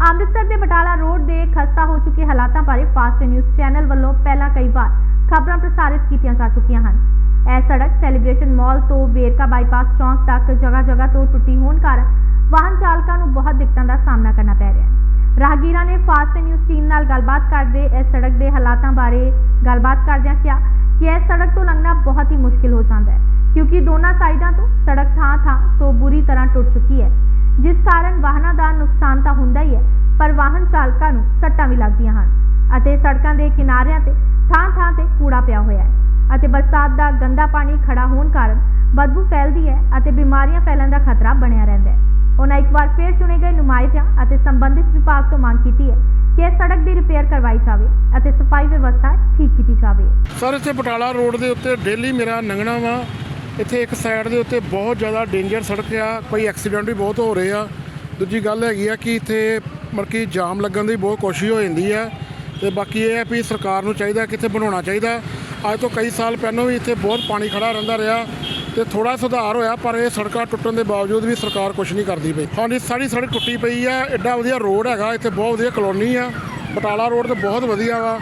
ਅੰਮ੍ਰਿਤਸਰ ਦੇ ਬਟਾਲਾ ਰੋਡ ਦੇ ਖਸਤਾ ਹੋ ਚੁੱਕੇ ਹਾਲਾਤਾਂ ਬਾਰੇ ਫਾਸਟ ਨਿਊਜ਼ ਚੈਨਲ ਵੱਲੋਂ ਪਹਿਲਾਂ ਕਈ ਵਾਰ ਖਬਰਾਂ ਪ੍ਰਸਾਰਿਤ ਕੀਤੀਆਂ ਜਾ ਚੁੱਕੀਆਂ ਹਨ। ਇਹ ਸੜਕ ਸੈਲੀਬ੍ਰੇਸ਼ਨ ਮਾਲ ਤੋਂ ਵੇਰਕਾ ਬਾਈਪਾਸ ਚੌਂਕ ਤੱਕ ਜਗ੍ਹਾ ਜਗ੍ਹਾ ਤੋਂ ਟੁੱਟੀ ਹੋਣ ਕਾਰਨ ਵਾਹਨ ਚਾਲਕਾਂ ਨੂੰ ਬਹੁਤ ਦਿੱਕਤਾਂ ਦਾ ਸਾਹਮਣਾ ਕਰਨਾ ਪੈ ਰਿਹਾ ਹੈ। ਰਾਹਗੀਰਾਂ ਨੇ ਫਾਸਟ ਨਿਊਜ਼ ਟੀਮ ਨਾਲ ਗੱਲਬਾਤ ਕਰਦੇ ਇਸ ਸੜਕ ਦੇ ਹਾਲਾਤਾਂ ਬਾਰੇ ਗੱਲਬਾਤ ਕਰਦਿਆਂ ਕਿਹਾ ਕਿ ਇਸ ਸੜਕ ਤੋਂ ਲੰਘਣਾ ਬਹੁਤ ਹੀ ਮੁਸ਼ਕਿਲ ਹੋ ਜਾਂਦਾ ਹੈ, ਕਿਉਂਕਿ ਦੋਨਾਂ ਸਾਈਡਾਂ ਤੋਂ ਸੜਕ ਥਾਂ-ਥਾਂ ਤੋਂ ਬੁਰੀ ਤਰ੍ਹਾਂ ਟੁੱਟ ਚੁੱਕੀ ਹੈ, ਜਿਸ ਕਾਰਨ ਵਾਹਨਾਂ ਦਾ ਨੁਕਸਾਨ ਹੁੰਦਾ ਹੀ ਹੈ, ਪਰ ਵਾਹਨ ਚਾਲਕਾਂ ਨੂੰ ਸੱਟਾਂ ਵੀ ਲੱਗਦੀਆਂ ਹਨ ਅਤੇ ਸੜਕਾਂ ਦੇ ਕਿਨਾਰਿਆਂ ਤੇ ਥਾਂ-ਥਾਂ ਤੇ ਕੂੜਾ ਪਿਆ ਹੋਇਆ ਹੈ ਅਤੇ ਬਰਸਾਤ ਦਾ ਗੰਦਾ ਪਾਣੀ ਖੜਾ ਹੋਣ ਕਾਰਨ ਬਦਬੂ ਫੈਲਦੀ ਹੈ ਅਤੇ ਬਿਮਾਰੀਆਂ ਫੈਲਣ ਦਾ ਖਤਰਾ ਬਣਿਆ ਰਹਿੰਦਾ ਹੈ। ਉਹਨਾਂ ਇੱਕ ਵਾਰ ਫੇਰ ਚੁਣੇ ਗਏ ਨੁਮਾਇੰਦਿਆਂ ਅਤੇ ਸੰਬੰਧਿਤ ਵਿਭਾਗ ਤੋਂ ਮੰਗ ਕੀਤੀ ਹੈ ਕਿ ਇਹ ਸੜਕ ਦੀ ਰਿਪੇਅਰ ਕਰਵਾਈ ਜਾਵੇ ਅਤੇ ਸਫ਼ਾਈ ਵਿਵਸਥਾ ਠੀਕ ਕੀਤੀ ਜਾਵੇ। ਸਰ, ਇੱਥੇ ਬਟਾਲਾ ਰੋਡ ਦੇ ਉੱਤੇ ਡੇਲੀ ਮੇਰਾ ਲੰਘਣਾ ਵਾ। ਇੱਥੇ ਇੱਕ ਸਾਈਡ ਦੇ ਉੱਤੇ ਬਹੁਤ ਜ਼ਿਆਦਾ ਡੇਂਜਰ ਸੜਕ ਆ, ਕੋਈ ਐਕਸੀਡੈਂਟ ਵੀ ਬਹੁਤ ਹੋ ਰਹੇ ਆ। ਦੂਜੀ ਗੱਲ ਹੈਗੀ ਆ ਕਿ ਇੱਥੇ ਮਰਕੀ ਜਾਮ ਲੱਗਣ ਦੀ ਬਹੁਤ ਕੋਸ਼ਿਸ਼ ਹੋ ਜਾਂਦੀ ਹੈ ਤੇ ਬਾਕੀ ਇਹ ਹੈ ਵੀ ਸਰਕਾਰ ਨੂੰ ਚਾਹੀਦਾ ਕਿ ਇੱਥੇ ਬਣਾਉਣਾ ਚਾਹੀਦਾ। ਅੱਜ ਤੋਂ ਕਈ ਸਾਲ ਪਹਿਲਾਂ ਵੀ ਇੱਥੇ ਬਹੁਤ ਪਾਣੀ ਖੜਾ ਰਹਿੰਦਾ ਰਿਹਾ ਤੇ ਥੋੜਾ ਸੁਧਾਰ ਹੋਇਆ, ਪਰ ਇਹ ਸੜਕਾਂ ਟੁੱਟਣ ਦੇ ਬਾਵਜੂਦ ਵੀ ਸਰਕਾਰ ਕੁਝ ਨਹੀਂ ਕਰਦੀ ਪਈ। ਹਾਂਜੀ, ਸਾਰੀ ਸੜਕ ਟੁੱਟੀ ਪਈ ਆ, ਐਡਾ ਵਧੀਆ ਰੋਡ ਹੈਗਾ, ਇੱਥੇ ਬਹੁਤ ਵਧੀਆ ਕਲੋਨੀ ਆ, ਬਟਾਲਾ ਰੋਡ ਤੇ ਬਹੁਤ ਵਧੀਆ ਵਾ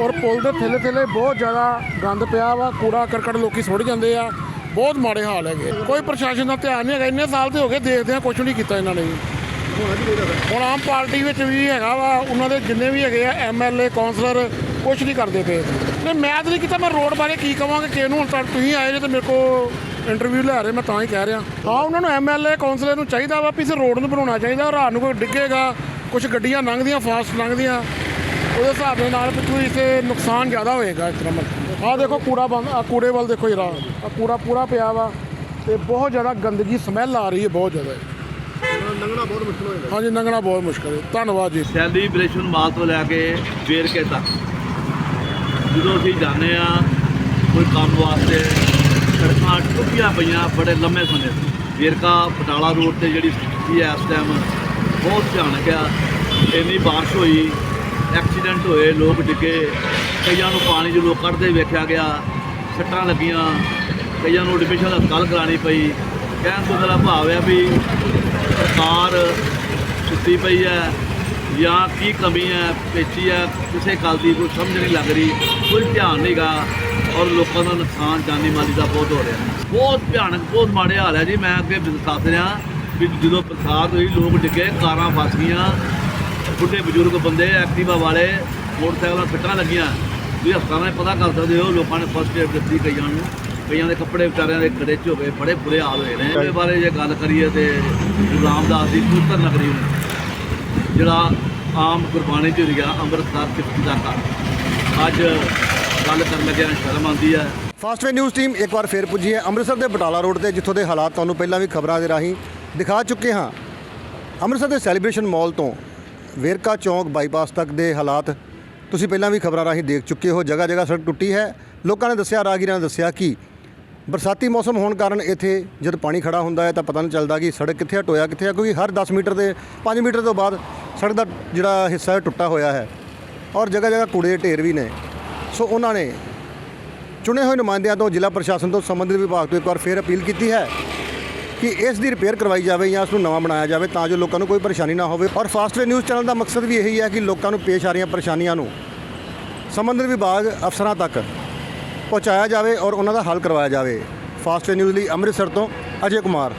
ਔਰ ਪੁਲ ਦੇ ਥੱਲੇ ਥੱਲੇ ਬਹੁਤ ਜ਼ਿਆਦਾ ਗੰਦ ਪਿਆ ਵਾ, ਕੂੜਾ ਕਰਕਟ ਲੋਕੀ ਸੁੱਟ ਜਾਂਦੇ ਆ, ਬਹੁਤ ਮਾੜੇ ਹਾਲ ਹੈਗੇ। ਕੋਈ ਪ੍ਰਸ਼ਾਸਨ ਦਾ ਧਿਆਨ ਨਹੀਂ ਹੈਗਾ, ਇੰਨੇ ਸਾਲ ਤੇ ਹੋ ਗਏ ਦੇਖਦੇ ਆ ਕੁਝ ਨਹੀਂ ਕੀਤਾ ਇਹਨਾਂ ਨੇ। ਹੁਣ ਆਮ ਪਾਰਟੀ ਵਿੱਚ ਵੀ ਹੈਗਾ ਵਾ, ਉਹਨਾਂ ਦੇ ਜਿੰਨੇ ਵੀ ਹੈਗੇ ਆ ਐਮਐਲਏ ਕਾਉਂਸਲਰ ਕੁਝ ਨਹੀਂ ਕਰਦੇ ਪਏ। ਨਹੀਂ, ਮੈਂ ਤਾਂ ਨਹੀਂ ਕੀਤਾ, ਮੈਂ ਰੋਡ ਬਾਰੇ ਕੀ ਕਵਾਂਗੇ, ਕਿ ਨੂੰ ਹੁਣ ਤਾਂ ਤੁਸੀਂ ਆਏ ਜੇ ਤੇ ਮੇਰੇ ਕੋ ਇੰਟਰਵਿਊ ਲੈ ਰਹੇ, ਮੈਂ ਤਾਂ ਹੀ ਕਹਿ ਰਿਹਾ। ਹਾਂ, ਉਹਨਾਂ ਨੂੰ ਐਮਐਲਏ ਕਾਉਂਸਲਰ ਨੂੰ ਚਾਹੀਦਾ ਵਾ ਵੀ ਇਸ ਰੋਡ ਨੂੰ ਬਣਾਉਣਾ ਚਾਹੀਦਾ, ਰਾਤ ਨੂੰ ਕੋਈ ਡਿੱਗੇਗਾ ਕੁਝ ਗੱਡੀਆਂ ਲੰਘਦੀਆਂ ਫਾਸਟ ਲੰਘਦੀਆਂ। ਉਹਦੇ ਹਿਸਾਬ ਦੇ ਨਾਲ ਕੋਈ ਇਸੇ ਨੁਕਸਾਨ ਜ਼ਿਆਦਾ ਹੋਏਗਾ ਇਸ ਤਰ੍ਹਾਂ ਮਤਲਬ। ਆਹ ਦੇਖੋ, ਕੂੜਾ ਬੰਦ ਆ ਕੂੜੇ ਵੱਲ ਦੇਖੋ ਜਰਾ। ਆ ਕੂੜਾ ਪੂਰਾ ਪਿਆ ਵਾ ਤੇ ਬਹੁਤ ਜ਼ਿਆਦਾ ਗੰਦਗੀ ਸਮੈਲ ਆ ਰਹੀ ਹੈ, ਬਹੁਤ ਜ਼ਿਆਦਾ। ਲੰਘਣਾ ਬਹੁਤ ਮੁਸ਼ਕਲ ਹੋ ਜਾਂਦਾ। ਹਾਂਜੀ ਲੰਘਣਾ ਬਹੁਤ ਮੁਸ਼ਕਲ ਹੈ। ਧੰਨਵਾਦ ਜੀ। ਸੈਲੀਬ੍ਰੇਸ਼ਨ ਮਾਲ ਤੋਂ ਲੈ ਕੇ ਵੇਰਕੇ ਤੱਕ ਜਦੋਂ ਅਸੀਂ ਜਾਂਦੇ ਆ ਕੋਈ ਕੰਮ ਵਾਸਤੇ ਸੜਕਾਂ ਟੁੱਟੀਆਂ ਪਈਆਂ ਬੜੇ ਲੰਮੇ ਸਮੇਂ ਤੋਂ। ਵੇਰਕਾ ਬਟਾਲਾ ਰੋਡ ਤੇ ਜਿਹੜੀ ਸਥਿਤੀ ਹੈ ਇਸ ਟਾਈਮ ਬਹੁਤ ਭਿਆਨਕ ਆ। ਇੰਨੀ ਬਾਰਿਸ਼ ਹੋਈ ਐਕਸੀਡੈਂਟ ਹੋਏ ਲੋਕ ਡਿੱਗੇ। ਕਈਆਂ ਨੂੰ ਪਾਣੀ 'ਚ ਲੋਕ ਕੱਢਦੇ ਵੇਖਿਆ ਗਿਆ ਸੱਟਾਂ ਲੱਗੀਆਂ। ਕਈਆਂ ਨੂੰ ਐਡਮਿਸ਼ਨ ਹਸਪਤਾਲ ਕਰਾਉਣੀ ਪਈ। ਕਹਿਣ ਤੋਂ ਮੇਰਾ ਭਾਵ ਹੈ ਵੀ ਸਰਕਾਰ ਸੁੱਤੀ ਪਈ ਹੈ ਜਾਂ ਕੀ ਕਮੀ ਹੈ, ਪੇਚੀ ਹੈ, ਕਿਸੇ ਗੱਲ ਦੀ ਕੋਈ ਸਮਝ ਨਹੀਂ ਲੱਗ ਰਹੀ, ਕੋਈ ਧਿਆਨ ਨਹੀਂਗਾ ਔਰ ਲੋਕਾਂ ਦਾ ਨੁਕਸਾਨ ਜਾਨੀ ਮਾਲੀ ਦਾ ਬਹੁਤ ਹੋ ਰਿਹਾ। ਬਹੁਤ ਭਿਆਨਕ, ਬਹੁਤ ਮਾੜੇ ਹਾਲ ਹੈ ਜੀ। ਮੈਂ ਅੱਗੇ ਦੱਸ ਰਿਹਾ ਵੀ ਜਦੋਂ ਬਰਸਾਤ ਹੋਈ, ਲੋਕ ਡਿੱਗੇ, ਕਾਰਾਂ ਫਸ ਗਈਆਂ। ਬੁੱਢੇ ਬਜ਼ੁਰਗ ਬੰਦੇ, ਐਕਟਿਵਾ ਵਾਲੇ, ਮੋਟਰਸਾਈਕਲਾਂ ਸੱਟਾਂ ਲੱਗੀਆਂ। ਤੁਸੀਂ ਹਸਪਤਾਲਾਂ 'ਚ ਪਤਾ ਕਰ ਸਕਦੇ ਹੋ, ਲੋਕਾਂ ਨੇ ਫਸਟ ਏਡ ਦਿੱਤੀ ਕਈਆਂ ਨੂੰ। ਕਈਆਂ ਦੇ ਕੱਪੜੇ ਵਿਚਾਰਿਆਂ ਦੇ ਖੜੇ ਹੋ ਗਏ ਬੜੇ ਬੁਰੇ ਹਾਲ ਹੋਏ ਨੇ। ਇਹਦੇ ਬਾਰੇ ਜੇ ਗੱਲ ਕਰੀਏ ਤੇ ਗੁਰੂ ਰਾਮਦਾਸ ਦੀ ਪੁੱਤਰ ਨਗਰੀ ਨੂੰ, ਜਿਹੜਾ ਆਮ ਗੁਰਬਾਣੀ ਚ ਰਿਹਾ ਅੰਮ੍ਰਿਤਸਰ ਕਿਰਤੀ ਦਾ ਘਰ। ਅੱਜ ਗੱਲ ਕਰਨ ਲੱਗਿਆ ਸ਼ਰਮ ਆਉਂਦੀ ਹੈ। ਫਾਸਟਵੇ ਨਿਊਜ਼ ਟੀਮ ਇੱਕ ਵਾਰ ਫੇਰ ਪੁੱਜੀ ਹੈ। ਅੰਮ੍ਰਿਤਸਰ ਦੇ ਬਟਾਲਾ ਰੋਡ ਤੇ, ਜਿੱਥੋਂ ਦੇ ਹਾਲਾਤ ਤੁਹਾਨੂੰ ਪਹਿਲਾਂ ਵੀ ਖਬਰਾਂ ਦੇ ਰਾਹੀਂ ਦਿਖਾ ਚੁੱਕੇ ਹਾਂ। ਅੰਮ੍ਰਿਤਸਰ ਦੇ ਸੈਲੀਬ੍ਰੇਸ਼ਨ ਮਾਲ ਤੋਂ ਵੇਰਕਾ ਚੌਂਕ ਬਾਈਪਾਸ ਤੱਕ ਦੇ ਹਾਲਾਤ ਤੁਸੀਂ ਪਹਿਲਾਂ ਵੀ ਖਬਰਾਂ ਰਾਹੀਂ ਦੇਖ ਚੁੱਕੇ ਹੋ। ਜਗ੍ਹਾ ਜਗ੍ਹਾ ਸੜਕ ਟੁੱਟੀ ਹੈ। ਲੋਕਾਂ ਨੇ ਦੱਸਿਆ ਰਾਗੀਰਾਂ ਨੇ ਦੱਸਿਆ ਕਿ ਬਰਸਾਤੀ ਮੌਸਮ ਹੋਣ ਕਾਰਨ ਇੱਥੇ ਜਦ ਪਾਣੀ ਖੜਾ ਹੁੰਦਾ ਹੈ ਤਾਂ ਪਤਾ ਨਹੀਂ ਚੱਲਦਾ ਕਿ ਸੜਕ ਕਿੱਥੇ ਟੋਇਆ ਕਿੱਥੇ ਆ, ਕਿਉਂਕਿ ਹਰ 10 ਮੀਟਰ ਦੇ 5 ਮੀਟਰ ਤੋਂ ਬਾਅਦ ਸੜਕ ਦਾ ਜਿਹੜਾ ਹਿੱਸਾ ਹੈ, ਟੁੱਟਾ ਹੋਇਆ ਹੈ। ਔਰ ਜਗ੍ਹਾ ਜਗ੍ਹਾ ਕੂੜੇ ਦੇ ਢੇਰ ਵੀ ਨੇ। ਸੋ ਉਹਨਾਂ ਨੇ ਚੁਣੇ ਹੋਏ ਨੁਮਾਇੰਦਿਆਂ ਤੋਂ ਜ਼ਿਲ੍ਹਾ ਪ੍ਰਸ਼ਾਸਨ ਤੋਂ ਸੰਬੰਧਿਤ ਵਿਭਾਗ ਤੋਂ ਇੱਕ ਵਾਰ ਫੇਰ ਅਪੀਲ ਕੀਤੀ ਹੈ ਕਿ ਇਸ ਦੀ ਰਿਪੇਅਰ ਕਰਵਾਈ ਜਾਵੇ ਜਾਂ ਇਸ ਨੂੰ ਨਵਾਂ ਬਣਾਇਆ ਜਾਵੇ ਤਾਂ ਜੋ ਲੋਕਾਂ ਨੂੰ ਕੋਈ ਪਰੇਸ਼ਾਨੀ ਨਾ ਹੋਵੇ। ਔਰ ਫਾਸਟਵੇ ਨਿਊਜ਼ ਚੈਨਲ ਦਾ ਮਕਸਦ ਵੀ ਇਹੀ ਹੈ ਕਿ ਲੋਕਾਂ ਨੂੰ ਪੇਸ਼ ਆ ਰਹੀਆਂ ਪਰੇਸ਼ਾਨੀਆਂ ਨੂੰ ਸੰਬੰਧਿਤ ਵਿਭਾਗ ਅਫਸਰਾਂ ਤੱਕ ਪਹੁੰਚਾਇਆ ਜਾਵੇ ਔਰ ਉਹਨਾਂ ਦਾ ਹੱਲ ਕਰਵਾਇਆ ਜਾਵੇ। ਫਾਸਟਵੇ ਨਿਊਜ਼ ਲਈ ਅੰਮ੍ਰਿਤਸਰ ਤੋਂ ਅਜੇ ਕੁਮਾਰ।